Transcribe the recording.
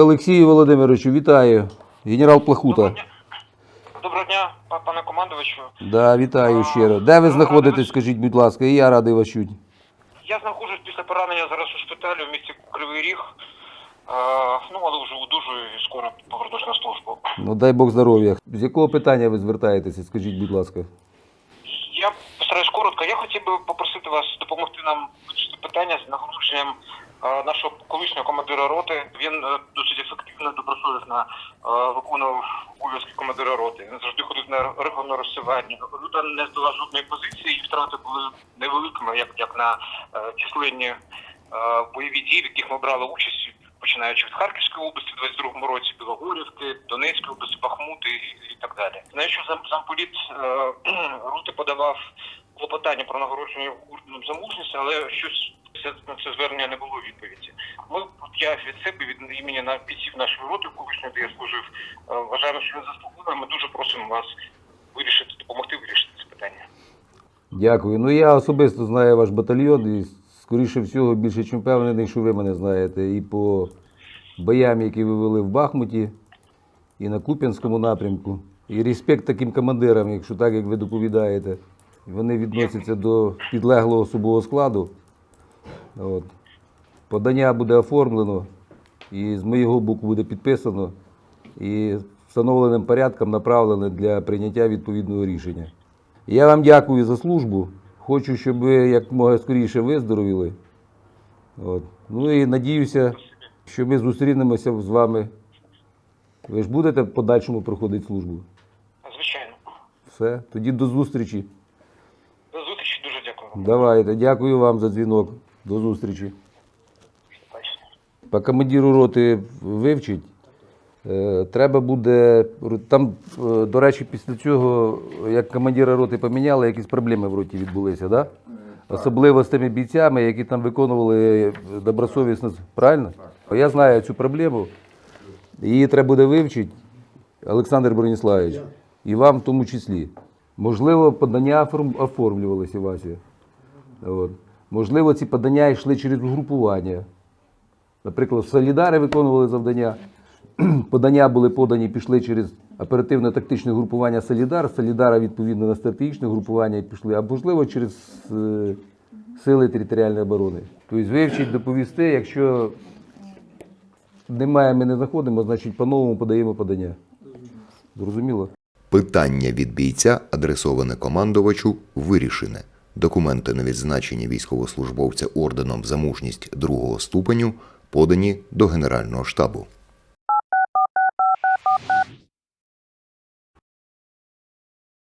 Олексію Володимировичу, вітаю. Генерал Плахута. Доброго дня, Доброго дня, пане командувачу. Да, вітаю щиро. Де ви знаходитесь, скажіть, будь ласка, і я радий вас чути. Я знаходжусь після поранення зараз у шпиталі в місті Кривий Ріг. Ну, але вже одужую і скоро повернусь на службу. Ну дай Бог здоров'я. З якого питання ви звертаєтеся, скажіть, будь ласка. Я постараюсь коротко. Я хотів би попросити вас допомогти нам питання з нагородженням нашого колишнього командира роти. Він е, досить ефективно, добросовісно е, виконував обов'язки командира роти. Він завжди ходив на регулярне розсування. Люда не здала жодної позиції, і втрати були невеликими, як, як на е, численні е, бойові дії, в яких ми брали участь. Починаючи від Харківської області в 22-му році, Білогорівки, Донецької області, Бахмут і, і так далі. Знаю, що зам, замполіт е, роти подавав клопотання про нагородження за мужність, але щось на це звернення не було відповіді. Ми от я від себе від імені на бійців нашої роти, колишньої, де я служив, е, вважаємо, що він заслуговує. Ми дуже просимо вас вирішити, допомогти вирішити це питання. Дякую. Ну я особисто знаю ваш батальйон і скоріше всього більше чим впевнений, що ви мене знаєте. І по боям, які ви вели в Бахмуті, і на Куп'янському напрямку. І респект таким командирам, якщо так, як ви доповідаєте. Вони відносяться до підлеглого особового складу. От. Подання буде оформлено, і з моєго боку буде підписано, і встановленим порядком направлене для прийняття відповідного рішення. Я вам дякую за службу. Хочу, щоб ви якомога скоріше виздоровіли. От. Ну і надіюся, що ми зустрінемося з вами. Ви ж будете в подальшому проходити службу. Звичайно. Все, тоді до зустрічі. До зустрічі, дуже дякую. Давайте, дякую вам за дзвінок. До зустрічі. По командиру роти вивчить. Е, Треба буде. Там, е, до речі, після цього, як командира роти поміняли, якісь проблеми в роті відбулися, да? особливо з тими бійцями, які там виконували добросовісно. Правильно? Я знаю цю проблему. Її треба буде вивчити, Олександр Броніславович, і вам в тому числі. Можливо, подання оформ- оформлювалися, Вася. От. Можливо, ці подання йшли через угрупування. Наприклад, Солідари виконували завдання. Подання були подані, пішли через оперативно-тактичне групування Солідар. Солідара, відповідно, на стратегічне групування пішли, а можливо, через е, сили територіальної оборони. Тобто вивчить, доповісти, якщо немає, ми не знаходимо, значить по-новому подаємо подання. Зрозуміло? Питання від бійця, адресоване командувачу, вирішене. Документи на відзначення військовослужбовця орденом за мужність другого ступеню подані до Генерального штабу.